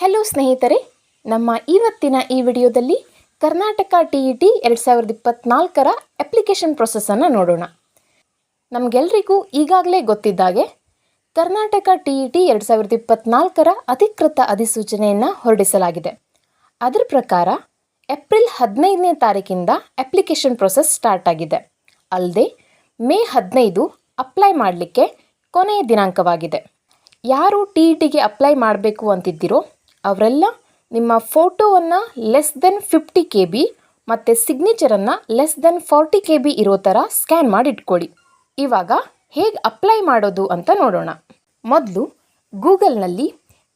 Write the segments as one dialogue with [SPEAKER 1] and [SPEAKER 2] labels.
[SPEAKER 1] Hello ಸ್ನೇಹಿತರೆ. ನಮ್ಮ ಇವತ್ತಿನ ಈ ವಿಡಿಯೋದಲ್ಲಿ ಕರ್ನಾಟಕ ಟಿ ಇ ಟಿ ಎರಡು ಸಾವಿರದ ಇಪ್ಪತ್ತ್ನಾಲ್ಕರ ಅಪ್ಲಿಕೇಶನ್ ಪ್ರೊಸೆಸನ್ನು ನೋಡೋಣ. ನಮಗೆಲ್ರಿಗೂ ಈಗಾಗಲೇ ಗೊತ್ತಿದ್ದಾಗೆ ಕರ್ನಾಟಕ ಟಿ ಇ ಟಿ ಎರಡು ಸಾವಿರದ ಇಪ್ಪತ್ತ್ನಾಲ್ಕರ ಅಧಿಕೃತ ಅಧಿಸೂಚನೆಯನ್ನು ಹೊರಡಿಸಲಾಗಿದೆ. ಅದರ ಪ್ರಕಾರ ಏಪ್ರಿಲ್ ಹದಿನೈದನೇ ತಾರೀಕಿಂದ ಅಪ್ಲಿಕೇಶನ್ ಪ್ರೊಸೆಸ್ ಸ್ಟಾರ್ಟ್ ಆಗಿದೆ. ಅಲ್ಲದೆ ಮೇ ಹದಿನೈದು ಅಪ್ಲೈ ಮಾಡಲಿಕ್ಕೆ ಕೊನೆಯ ದಿನಾಂಕವಾಗಿದೆ. ಯಾರು ಟಿ ಇ ಟಿಗೆ ಅಪ್ಲೈ ಮಾಡಬೇಕು ಅಂತಿದ್ದೀರೋ ಅವರೆಲ್ಲ ನಿಮ್ಮ ಫೋಟೋವನ್ನು less than fifty K B ಮತ್ತು ಸಿಗ್ನೇಚರನ್ನು less than forty K B ಇರೋ ಥರ ಸ್ಕ್ಯಾನ್ ಮಾಡಿ ಇಟ್ಕೊಳ್ಳಿ. ಇವಾಗ ಹೇಗೆ ಅಪ್ಲೈ ಮಾಡೋದು ಅಂತ ನೋಡೋಣ. ಮೊದಲು ಗೂಗಲ್ನಲ್ಲಿ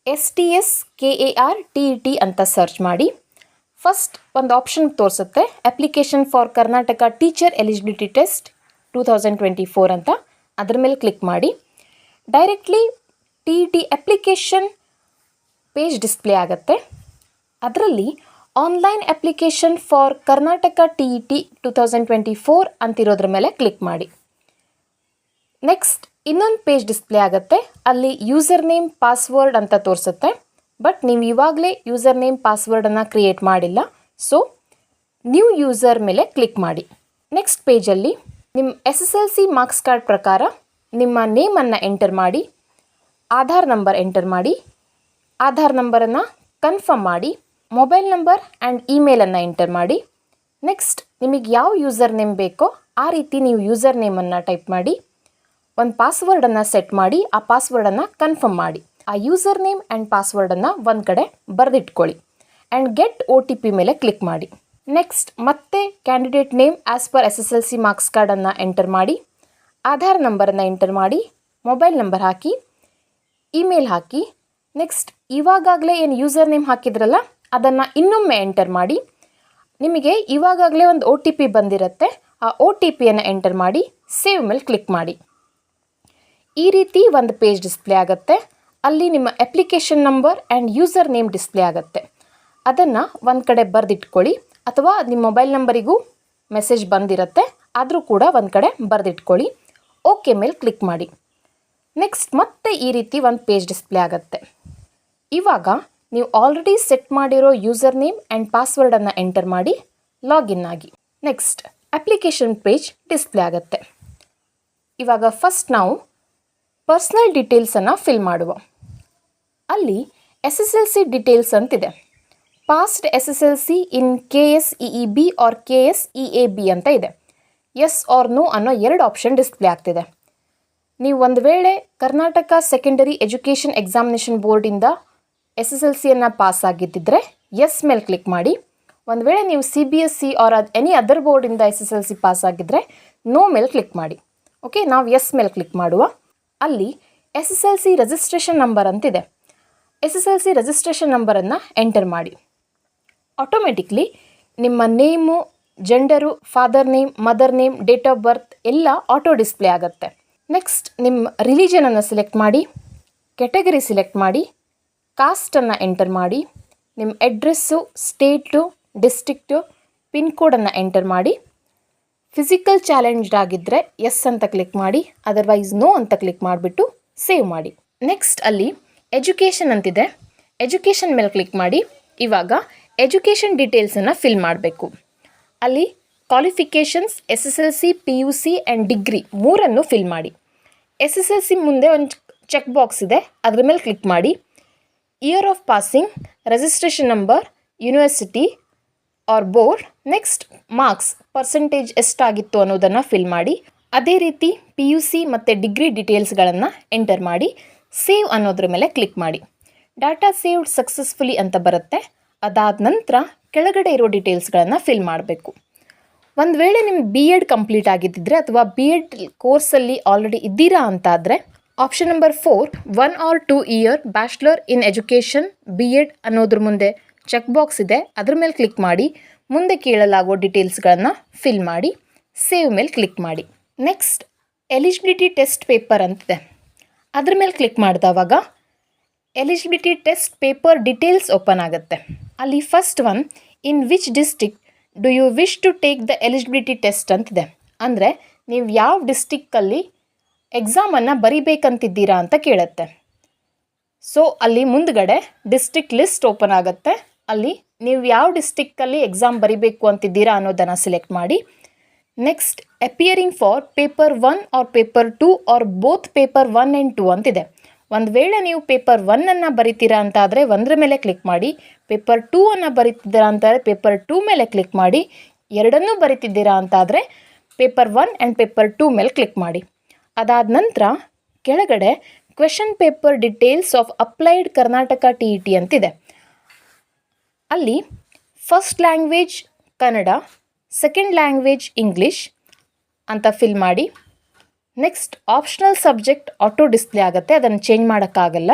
[SPEAKER 1] S T S K A R T E T ಅಂತ ಸರ್ಚ್ ಮಾಡಿ. ಫಸ್ಟ್ ಒಂದು ಆಪ್ಷನ್ ತೋರಿಸುತ್ತೆ application for Karnataka teacher eligibility test two thousand twenty four ಅಂತ. ಅದ್ರ ಮೇಲೆ ಕ್ಲಿಕ್ ಮಾಡಿ. Directly T E T application page display ಆಗುತ್ತೆ. ಅದರಲ್ಲಿ online application for Karnataka T E T two thousand twenty four ಅಂತಿರೋದ್ರ ಮೇಲೆ click ಮಾಡಿ. Next ಇನ್ನೊಂದು page display ಆಗುತ್ತೆ. ಅಲ್ಲಿ ಯೂಸರ್ ನೇಮ್, ಪಾಸ್ವರ್ಡ್ ಅಂತ ತೋರಿಸುತ್ತೆ. ಬಟ್ ನೀವು ಇವಾಗಲೇ ಯೂಸರ್ ನೇಮ್ ಪಾಸ್ವರ್ಡನ್ನು ಕ್ರಿಯೇಟ್ ಮಾಡಿಲ್ಲ. ಸೊ, ನ್ಯೂ ಯೂಸರ್ ಮೇಲೆ ಕ್ಲಿಕ್ ಮಾಡಿ. ನೆಕ್ಸ್ಟ್ ಪೇಜಲ್ಲಿ ನಿಮ್ಮ S S L C marks card ಪ್ರಕಾರ ನಿಮ್ಮ ನೇಮನ್ನು ಎಂಟರ್ ಮಾಡಿ, ಆಧಾರ್ ನಂಬರ್ ಎಂಟರ್ ಮಾಡಿ ಆಧಾರ್ ನಂಬರನ್ನು ಕನ್ಫರ್ಮ್ ಮಾಡಿ ಮೊಬೈಲ್ ನಂಬರ್ ಆ್ಯಂಡ್ ಇಮೇಲನ್ನು ಎಂಟರ್ ಮಾಡಿ. ನೆಕ್ಸ್ಟ್ ನಿಮಗೆ ಯಾವ ಯೂಸರ್ ನೇಮ್ ಬೇಕೋ ಆ ರೀತಿ ನೀವು ಯೂಸರ್ ನೇಮನ್ನು ಟೈಪ್ ಮಾಡಿ. ಒಂದು ಪಾಸ್ವರ್ಡನ್ನು ಸೆಟ್ ಮಾಡಿ, ಆ ಪಾಸ್ವರ್ಡನ್ನು ಕನ್ಫರ್ಮ್ ಮಾಡಿ. ಆ ಯೂಸರ್ ನೇಮ್ ಆ್ಯಂಡ್ ಪಾಸ್ವರ್ಡನ್ನು ಒಂದು ಕಡೆ ಬರೆದಿಟ್ಕೊಳ್ಳಿ. And get O T P ಮೇಲೆ ಕ್ಲಿಕ್ ಮಾಡಿ. ನೆಕ್ಸ್ಟ್ ಮತ್ತೆ candidate name as per S S L C marks ಕಾರ್ಡನ್ನು ಎಂಟರ್ ಮಾಡಿ. ಆಧಾರ್ ನಂಬರನ್ನು ಎಂಟರ್ ಮಾಡಿ ಮೊಬೈಲ್ ನಂಬರ್ ಹಾಕಿ ಇಮೇಲ್ ಹಾಕಿ ನೆಕ್ಸ್ಟ್ ಇವಾಗಾಗಲೇ ಏನು ಯೂಸರ್ ನೇಮ್ ಹಾಕಿದ್ರಲ್ಲ, ಅದನ್ನು ಇನ್ನೊಮ್ಮೆ ಎಂಟರ್ ಮಾಡಿ. ನಿಮಗೆ ಇವಾಗಾಗಲೇ ಒಂದು ಒ ಟಿ ಪಿ ಬಂದಿರುತ್ತೆ, ಆ ಒ ಟಿ ಪಿಯನ್ನು ಎಂಟರ್ ಮಾಡಿ ಸೇವ್ ಮೇಲೆ ಕ್ಲಿಕ್ ಮಾಡಿ. ಈ ರೀತಿ ಒಂದು ಪೇಜ್ ಡಿಸ್ಪ್ಲೇ ಆಗುತ್ತೆ. ಅಲ್ಲಿ ನಿಮ್ಮ application number and user name display ಆಗುತ್ತೆ. ಅದನ್ನು ಒಂದು ಕಡೆ ಬರೆದಿಟ್ಕೊಳ್ಳಿ, ಅಥವಾ ನಿಮ್ಮ ಮೊಬೈಲ್ ನಂಬರಿಗೂ ಮೆಸೇಜ್ ಬಂದಿರುತ್ತೆ, ಆದರೂ ಕೂಡ ಒಂದು ಕಡೆ ಬರೆದಿಟ್ಕೊಳ್ಳಿ. ಓಕೆ ಮೇಲೆ ಕ್ಲಿಕ್ ಮಾಡಿ. ನೆಕ್ಸ್ಟ್ ಮತ್ತೆ ಈ ರೀತಿ ಒಂದು ಪೇಜ್ ಡಿಸ್ಪ್ಲೇ ಆಗುತ್ತೆ. ಇವಾಗ ನೀವು ಆಲ್ರೆಡಿ ಸೆಟ್ ಮಾಡಿರೋ ಯೂಸರ್ ನೇಮ್ ಆ್ಯಂಡ್ ಪಾಸ್ವರ್ಡನ್ನು ಎಂಟರ್ ಮಾಡಿ ಲಾಗಿನ್ ಆಗಿ. ನೆಕ್ಸ್ಟ್ ಅಪ್ಲಿಕೇಶನ್ ಪೇಜ್ ಡಿಸ್ಪ್ಲೇ ಆಗುತ್ತೆ. ಇವಾಗ ಫಸ್ಟ್ ನಾವು ಪರ್ಸ್ನಲ್ ಡೀಟೇಲ್ಸನ್ನು ಫಿಲ್ ಮಾಡುವ. ಅಲ್ಲಿ S S L C details ಅಂತಿದೆ. Past S S L C in K S E B R K S E A B ಅಂತ ಇದೆ. ಎಸ್ ಆರ್ ನೋ ಅನ್ನೋ ಎರಡು ಆಪ್ಷನ್ ಡಿಸ್ಪ್ಲೇ ಆಗ್ತಿದೆ. ನೀವು ಒಂದು ವೇಳೆ ಕರ್ನಾಟಕ ಸೆಕೆಂಡರಿ ಎಜುಕೇಷನ್ ಎಕ್ಸಾಮಿನೇಷನ್ ಬೋರ್ಡಿಂದ ಎಸ್ ಎಸ್ ಎಲ್ ಸಿಯನ್ನು ಪಾಸ್ ಆಗಿದ್ದಿದ್ರೆ ಎಸ್ ಮೇಲೆ ಕ್ಲಿಕ್ ಮಾಡಿ. ಒಂದು ವೇಳೆ ನೀವು C B S C or ಅದು any other ಬೋರ್ಡಿಂದ S S L C pass ಆಗಿದ್ದರೆ ನೋ ಮೇಲೆ ಕ್ಲಿಕ್ ಮಾಡಿ. ಓಕೆ ನಾವು ಎಸ್ ಮೇಲೆ ಕ್ಲಿಕ್ ಮಾಡುವ. ಅಲ್ಲಿ S S L C registration number ಅಂತಿದೆ. S S L C registration ನಂಬರನ್ನು ಎಂಟರ್ ಮಾಡಿ. ಆಟೋಮೆಟಿಕ್ಲಿ ನಿಮ್ಮ name gender father name mother name date of birth ಎಲ್ಲ ಆಟೋ ಡಿಸ್ಪ್ಲೇ ಆಗುತ್ತೆ. ನೆಕ್ಸ್ಟ್ ನಿಮ್ಮ ರಿಲಿಜನನ್ನು ಸೆಲೆಕ್ಟ್ ಮಾಡಿ. ಕೆಟಗರಿ ಸೆಲೆಕ್ಟ್ ಮಾಡಿ. ಕಾಸ್ಟನ್ನು ಎಂಟರ್ ಮಾಡಿ ನಿಮ್ಮ ಎಡ್ರೆಸ್ಸು ಸ್ಟೇಟು ಡಿಸ್ಟಿಕ್ಟು ಪಿನ್ ಕೋಡನ್ನು ಎಂಟರ್ ಮಾಡಿ. ಫಿಸಿಕಲ್ ಚಾಲೆಂಜ್ಡ್ ಆಗಿದ್ದರೆ ಎಸ್ ಅಂತ ಕ್ಲಿಕ್ ಮಾಡಿ, ಅದರ್ವೈಸ್ ನೋ ಅಂತ ಕ್ಲಿಕ್ ಮಾಡಿಬಿಟ್ಟು ಸೇವ್ ಮಾಡಿ. ನೆಕ್ಸ್ಟ್ ಅಲ್ಲಿ ಎಜುಕೇಷನ್ ಅಂತಿದೆ. ಎಜುಕೇಷನ್ ಮೇಲೆ ಕ್ಲಿಕ್ ಮಾಡಿ. ಇವಾಗ ಎಜುಕೇಷನ್ ಡೀಟೇಲ್ಸನ್ನು ಫಿಲ್ ಮಾಡಬೇಕು. ಅಲ್ಲಿ qualifications, S S L C, P U C and degree ಮೂರನ್ನು ಫಿಲ್ ಮಾಡಿ. ಎಸ್ ಎಸ್ ಎಲ್ ಸಿ ಮುಂದೆ ಒಂದು ಚೆಕ್ ಬಾಕ್ಸ್ ಇದೆ, ಅದ್ರ ಮೇಲೆ ಕ್ಲಿಕ್ ಮಾಡಿ. Year of passing registration number university or board next marks percentage ಎಷ್ಟಾಗಿತ್ತು ಅನ್ನೋದನ್ನು ಫಿಲ್ ಮಾಡಿ. ಅದೇ ರೀತಿ ಪಿ ಯು ಸಿ ಮತ್ತು ಡಿಗ್ರಿ ಡೀಟೇಲ್ಸ್ಗಳನ್ನು ಎಂಟರ್ ಮಾಡಿ. ಸೇವ್ ಅನ್ನೋದ್ರ ಮೇಲೆ ಕ್ಲಿಕ್ ಮಾಡಿ. ಡಾಟಾ ಸೇವ್ಡ್ ಸಕ್ಸಸ್ಫುಲಿ ಅಂತ ಬರುತ್ತೆ. ಅದಾದ ನಂತರ ಕೆಳಗಡೆ ಇರೋ ಡೀಟೇಲ್ಸ್ಗಳನ್ನು ಫಿಲ್ ಮಾಡಬೇಕು. ಒಂದು ವೇಳೆ ನಿಮ್ಮ ಬಿ ಎಡ್ ಕಂಪ್ಲೀಟ್ ಆಗಿದ್ದಿದ್ರೆ ಅಥವಾ ಬಿ ಎಡ್ ಕೋರ್ಸಲ್ಲಿ ಆಲ್ರೆಡಿ ಇದ್ದೀರಾ ಅಂತಾದರೆ option number four one or two year bachelor in education B Ed ಅನ್ನೋದ್ರ ಮುಂದೆ ಚೆಕ್ ಬಾಕ್ಸ್ ಇದೆ. ಅದ್ರ ಮೇಲೆ ಕ್ಲಿಕ್ ಮಾಡಿ. ಮುಂದೆ ಕೇಳಲಾಗೋ ಡೀಟೇಲ್ಸ್ಗಳನ್ನು ಫಿಲ್ ಮಾಡಿ. ಸೇವ್ ಮೇಲೆ ಕ್ಲಿಕ್ ಮಾಡಿ. ನೆಕ್ಸ್ಟ್ ಎಲಿಜಿಬಿಲಿಟಿ ಟೆಸ್ಟ್ ಪೇಪರ್ ಅಂತಿದೆ. ಅದ್ರ ಮೇಲೆ click ಮಾಡಿದವಾಗ eligibility test paper details open ಆಗುತ್ತೆ. ಅಲ್ಲಿ first one in which district do you wish to take the eligibility test ಅಂತಿದೆ. ಅಂದರೆ, ನೀವು ಯಾವ ಡಿಸ್ಟಿಕ್ಕಲ್ಲಿ ಎಕ್ಸಾಮನ್ನು ಬರಿಬೇಕಂತಿದ್ದೀರಾ ಅಂತ ಕೇಳುತ್ತೆ. ಸೊ ಅಲ್ಲಿ ಮುಂದ್ಗಡೆ ಡಿಸ್ಟಿಕ್ ಲಿಸ್ಟ್ ಓಪನ್ ಆಗುತ್ತೆ. ಅಲ್ಲಿ ನೀವು ಯಾವ ಡಿಸ್ಟಿಕ್ಕಲ್ಲಿ ಎಕ್ಸಾಮ್ ಬರಿಬೇಕು ಅಂತಿದ್ದೀರಾ ಅನ್ನೋದನ್ನು ಸೆಲೆಕ್ಟ್ ಮಾಡಿ. Next appearing for paper one or paper two or both paper one and two ಅಂತಿದೆ. ಒಂದು ವೇಳೆ ನೀವು ಪೇಪರ್ ಒನ್ನನ್ನು ಬರಿತೀರಾ ಅಂತ ಆದರೆ ಒಂದರ ಮೇಲೆ ಕ್ಲಿಕ್ ಮಾಡಿ. ಪೇಪರ್ ಟೂ ಅನ್ನು ಬರಿತಿದ್ದೀರಾ ಅಂತಾದರೆ ಪೇಪರ್ ಟೂ ಮೇಲೆ ಕ್ಲಿಕ್ ಮಾಡಿ. ಎರಡನ್ನೂ ಬರಿತಿದ್ದೀರಾ ಅಂತಾದರೆ paper one and paper two ಮೇಲೆ ಕ್ಲಿಕ್ ಮಾಡಿ. ಅದಾದ ನಂತರ ಕೆಳಗಡೆ question paper details of applied Karnataka T E T ಅಂತಿದೆ. ಅಲ್ಲಿ first language Kannada second language English ಅಂತ ಫಿಲ್ ಮಾಡಿ next optional subject auto display ಆಗುತ್ತೆ, ಅದನ್ನು ಚೇಂಜ್ ಮಾಡೋಕ್ಕಾಗಲ್ಲ.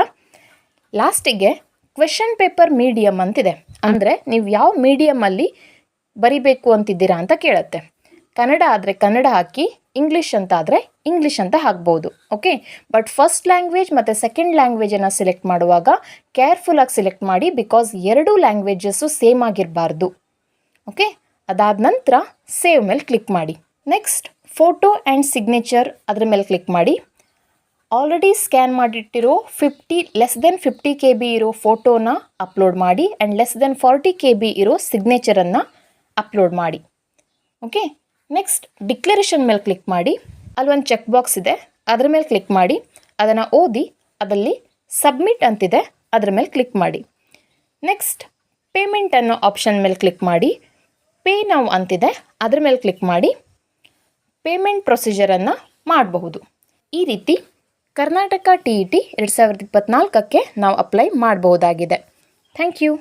[SPEAKER 1] ಲಾಸ್ಟಿಗೆ ಕ್ವೆಶನ್ ಪೇಪರ್ ಮೀಡಿಯಮ್ ಅಂತಿದೆ. ಅಂದರೆ ನೀವು ಯಾವ ಮೀಡಿಯಮಲ್ಲಿ ಬರಿಬೇಕು ಅಂತಿದ್ದೀರಾ ಅಂತ ಕೇಳುತ್ತೆ. ಕನ್ನಡ ಆದರೆ ಕನ್ನಡ ಹಾಕಿ ಇಂಗ್ಲೀಷ್ ಅಂತ ಆದರೆ ಇಂಗ್ಲೀಷ್ ಅಂತ ಹಾಕ್ಬೋದು ಓಕೆ ಬಟ್ ಫಸ್ಟ್ ಲ್ಯಾಂಗ್ವೇಜ್ ಮತ್ತು ಸೆಕೆಂಡ್ ಲ್ಯಾಂಗ್ವೇಜನ್ನು ಸೆಲೆಕ್ಟ್ ಮಾಡುವಾಗ ಕೇರ್ಫುಲ್ಲಾಗಿ ಸೆಲೆಕ್ಟ್ ಮಾಡಿ ಬಿಕಾಸ್ ಎರಡೂ ಲ್ಯಾಂಗ್ವೇಜಸ್ಸು ಸೇಮ್ ಆಗಿರಬಾರ್ದು ಓಕೆ ಅದಾದ ನಂತರ ಸೇವ್ ಮೇಲೆ ಕ್ಲಿಕ್ ಮಾಡಿ. ನೆಕ್ಸ್ಟ್ ಫೋಟೋ ಆ್ಯಂಡ್ ಸಿಗ್ನೇಚರ್ ಅದರ ಮೇಲೆ ಕ್ಲಿಕ್ ಮಾಡಿ. Already scan ಮಾಡಿಟ್ಟಿರೋ fifty less than fifty K B ಇರೋ ಫೋಟೋನ ಅಪ್ಲೋಡ್ ಮಾಡಿ and less than forty K B ಇರೋ ಸಿಗ್ನೇಚರನ್ನು ಅಪ್ಲೋಡ್ ಮಾಡಿ ಓಕೆ ನೆಕ್ಸ್ಟ್ ಡಿಕ್ಲರೇಷನ್ ಮೇಲೆ ಕ್ಲಿಕ್ ಮಾಡಿ. ಅಲ್ಲಿ ಒಂದು ಚೆಕ್ ಬಾಕ್ಸ್ ಇದೆ. ಅದರ ಮೇಲೆ ಕ್ಲಿಕ್ ಮಾಡಿ. ಅದನ್ನು ಓದಿ, ಅದರಲ್ಲಿ ಸಬ್ಮಿಟ್ ಅಂತಿದೆ. ಅದರ ಮೇಲೆ ಕ್ಲಿಕ್ ಮಾಡಿ. ನೆಕ್ಸ್ಟ್ ಪೇಮೆಂಟ್ ಅನ್ನೋ ಆಪ್ಷನ್ ಮೇಲೆ ಕ್ಲಿಕ್ ಮಾಡಿ. ಪೇ ನಾವು ಅಂತಿದೆ. ಅದರ ಮೇಲೆ ಕ್ಲಿಕ್ ಮಾಡಿ. ಪೇಮೆಂಟ್ ಪ್ರೊಸೀಜರನ್ನು ಮಾಡಬಹುದು. ಈ ರೀತಿ ಕರ್ನಾಟಕ ಟಿ ಇ ಟಿ ಎರಡು ಸಾವಿರದ ಇಪ್ಪತ್ತ್ನಾಲ್ಕಕ್ಕೆ ನಾವು ಅಪ್ಲೈ ಮಾಡಬಹುದಾಗಿದೆ. Thank you